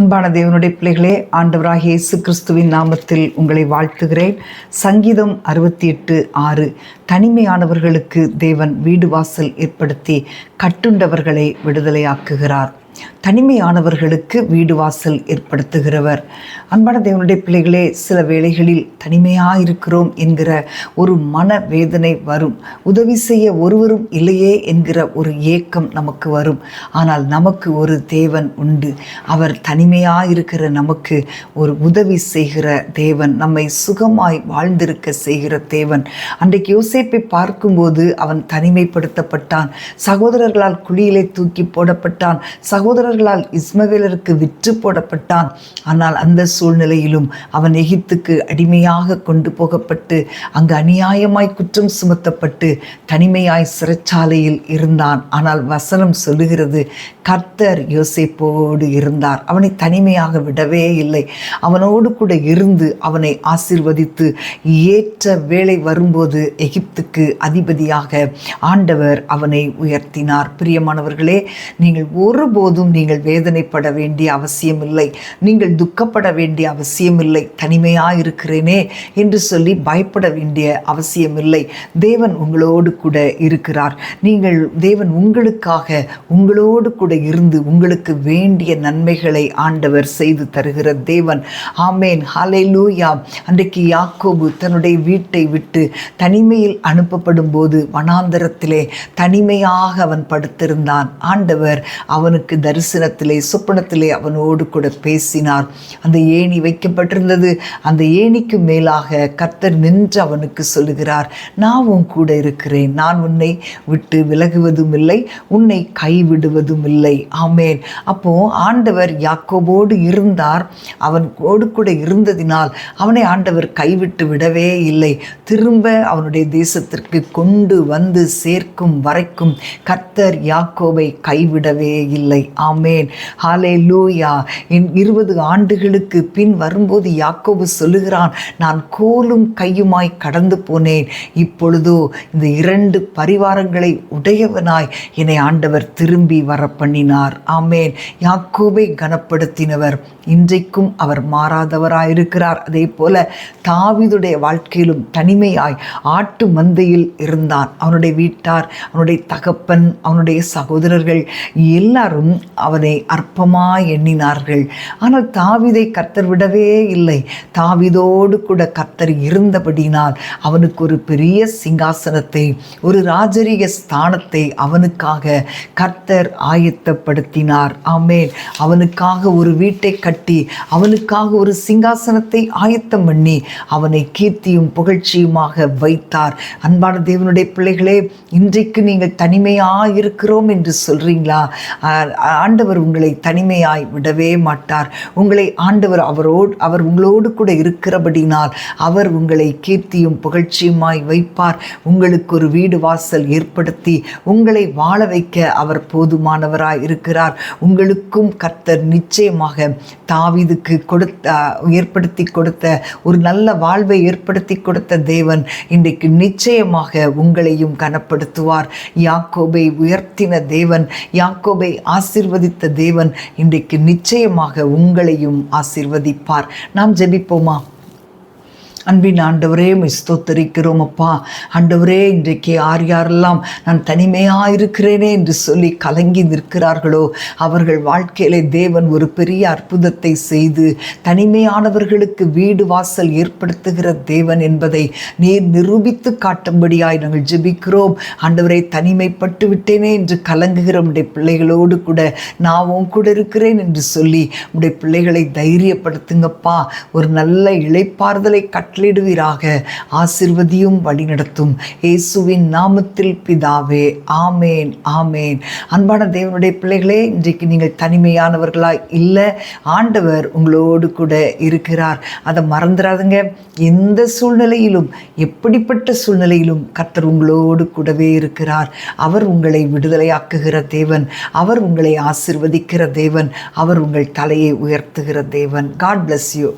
அன்பான தேவனுடைய பிள்ளைகளே ஆண்டவராக இயேசு கிறிஸ்துவின் நாமத்தில் உங்களை வாழ்த்துகிறேன். சங்கீதம் அறுபத்தி எட்டு ஆறு தனிமையானவர்களுக்கு தேவன் வீடு வாசல் ஏற்படுத்தி கட்டுண்டவர்களை விடுதலையாக்குகிறார். தனிமையானவர்களுக்கு வீடு வாசல் ஏற்படுத்துகிறவர். அன்பான தேவனுடைய பிள்ளைகளே சில வேளைகளில் தனிமையாக இருக்கிறோம் என்கிற ஒரு மன வேதனை வரும். உதவி செய்ய ஒருவரும் இல்லையே என்கிற ஒரு ஏக்கம் நமக்கு வரும். ஆனால் நமக்கு ஒரு தேவன் உண்டு. அவர் தனிமையாக இருக்கிற நமக்கு ஒரு உதவி செய்கிற தேவன். நம்மை சுகமாய் வாழ்ந்திருக்க செய்கிற தேவன். அன்றைக்கு யோசேப்பை பார்க்கும்போது அவன் தனிமைப்படுத்தப்பட்டான். சகோதரர் சகோதரர்களால் குழியிலே தூக்கி போடப்பட்டான். சகோதரர்களால் இஸ்மவேலருக்கு விற்று போடப்பட்டான். ஆனால் அந்த சூழ்நிலையிலும் அவன் எகிப்துக்கு அடிமையாக கொண்டு போகப்பட்டு அங்கு அநியாயமாய் குற்றம் சுமத்தப்பட்டு தனிமையாய் சிறைச்சாலையில் இருந்தான். ஆனால் வசனம் சொல்லுகிறது கர்த்தர் யோசேப்போடு இருந்தார். அவனை தனிமையாக விடவே இல்லை. அவனோடு கூட இருந்து அவனை ஆசிர்வதித்து ஏற்ற வேலை வரும்போது எகிப்துக்கு அதிபதியாக ஆண்டவர் அவனை உயர்த்தினார். பிரியமானவர்களே நீங்கள் ஒருபோதும் நீங்கள் வேதனைப்பட வேண்டிய அவசியமில்லை. நீங்கள் துக்கப்பட வேண்டிய அவசியமில்லை. தனிமையாக இருக்கிறேனே என்று சொல்லி பயப்பட வேண்டிய அவசியமில்லை. தேவன் உங்களோடு கூட இருக்கிறார். நீங்கள் தேவன் உங்களுக்காக உங்களோடு கூட இருந்து உங்களுக்கு வேண்டிய நன்மைகளை ஆண்டவர் செய்து தருகிற தேவன். ஆமேன். ஹாலே லூயா அன்றைக்கு யாக்கோபு தன்னுடைய வீட்டை விட்டு தனிமையில் அனுப்பப்படும் போது வனாந்தரத்திலே தனிமையாக அவன் படுத்திருந்தான். ஆண்டவர் அவனுக்கு தரிசனத்திலே சொப்பனத்திலே அவனோடு கூட பேசினார். அந்த ஏணி வைக்கப்பட்டிருந்தது. அந்த ஏணிக்கு மேலாக கர்த்தர் நின்று அவனுக்கு சொல்லுகிறார் நான் உன் கூட இருக்கிறேன். நான் உன்னை விட்டு விலகுவதும் இல்லை. உன்னை கைவிடுவதும் இல்லை. ஆமேன். அப்போ ஆண்டவர் யாக்கோபோடு இருந்தார். அவன் கோடு கூட இருந்ததினால் அவனை ஆண்டவர் கைவிட்டு விடவே இல்லை. திரும்ப அவனுடைய தேசத்திற்கு கொண்டு வந்து சேர்க்கும் வரைக்கும் கர்த்தர் யாக்கோவை கைவிடவே இல்லை. ஆமேன். ஹாலே லூயா என் இருபது ஆண்டுகளுக்கு பின் வரும்போது யாக்கோபு சொல்லுகிறான் நான் கோலும் கையுமாய் கடந்து போனேன். இப்பொழுதோ இந்த இரண்டு பரிவாரங்களை உடையவனாய் என்னை ஆண்டவர் திரும்பி வர பண்ணினார் ஆமேன். யாக்கோபை கனப்படுத்தினவர் இன்றைக்கும் அவர் மாறாதவராயிருக்கிறார். அதே போல தாவிதுடைய வாழ்க்கையிலும் தனிமையாய் ஆட்டு மந்தையில் இருந்தான் அவனுடைய வீட்டார் அவனுடைய தகப்பன் அவனுடைய சகோதரர்கள் எல்லாரும் அவனை அற்பமாக எண்ணினார்கள். ஆனால் தாவிதை கர்த்தர் விடவே இல்லை. தாவிதோடு கூட கர்த்தர் இருந்தபடினால் அவனுக்கு ஒரு பெரிய சிங்காசனத்தை ஒரு ராஜரீக ஸ்தானத்தை அவனுக்காக கர்த்தர் ஆயத்தப்படுத்தினார். ஆமேன். அவனுக்காக ஒரு வீட்டை கட்டி அவனுக்காக ஒரு சிங்காசனத்தை ஆயத்தம் பண்ணி அவனை கீர்த்தியும் புகழ்ச்சியுமாக வைத்தார். அன்பான தேவனுடைய பிள்ளைகளே இன்றைக்கு நீங்கள் தனிமையாக இருக்கிறோம் என்று சொல்கிறீங்களா ஆண்டவர் உங்களை தனிமையாய் விடவே மாட்டார். உங்களை ஆண்டவர் அவரோடு அவர் உங்களோடு கூட இருக்கிறபடினால் அவர் உங்களை கீர்த்தியும் புகழ்ச்சியுமாய் வைப்பார். உங்களுக்கு ஒரு வீடு வாசல் ஏற்படுத்தி உங்களை வாழ வைக்க அவர் போதுமானவராய் இருக்கிறார். உங்களுக்கும் கர்த்தர் நிச்சயமாக தாவிதுக்கு கொடுத்த ஏற்படுத்தி கொடுத்த ஒரு நல்ல வாழ்வை ஏற்படுத்தி கொடுத்த தேவன் இன்றைக்கு நிச்சயமாக உங்களையும் கனப்படுத்துவார். யாக்கோபை உயர்த்தின தேவன் யாக்கோபை ஆசிர்வதித்த தேவன் இன்றைக்கு நிச்சயமாக உங்களையும் ஆசிர்வதிப்பார். நாம் ஜெபிப்போமா? அன்பின் ஆண்டவரே ஸ்தோத்தரிக்கிறோம் அப்பா. ஆண்டவரே இன்றைக்கு யார் யாரெல்லாம் நான் தனிமையாக இருக்கிறேனே என்று சொல்லி கலங்கி நிற்கிறார்களோ அவர்கள் வாழ்க்கையிலே தேவன் ஒரு பெரிய அற்புதத்தை செய்து தனிமையானவர்களுக்கு வீடு வாசல் ஏற்படுத்துகிற தேவன் என்பதை நீர் நிரூபித்து காட்டும்படியாய் நாங்கள் ஜெபிக்கிறோம். ஆண்டவரை தனிமைப்பட்டு விட்டேனே என்று கலங்குகிற உடைய பிள்ளைகளோடு கூட நான் கூட இருக்கிறேன் என்று சொல்லி உடைய பிள்ளைகளை தைரியப்படுத்துங்கப்பா. ஒரு நல்ல இழைப்பாறுதலை கட்ட கட்டளிடுவீராக ஆசிர்வதியும் வழிநடத்தும். இயேசுவின் நாமத்தில் பிதாவே ஆமேன் ஆமேன். அன்பான தேவனுடைய பிள்ளைகளே இன்றைக்கு நீங்கள் தனிமையானவர்களாக இல்லை ஆண்டவர் உங்களோடு கூட இருக்கிறார். அதை மறந்துடாதுங்க. எந்த சூழ்நிலையிலும் எப்படிப்பட்ட சூழ்நிலையிலும் கர்த்தர் உங்களோடு கூடவே இருக்கிறார். அவர் உங்களை விடுதலையாக்குகிற தேவன். அவர் உங்களை ஆசிர்வதிக்கிற தேவன். அவர் உங்கள் தலையை உயர்த்துகிற தேவன். God bless you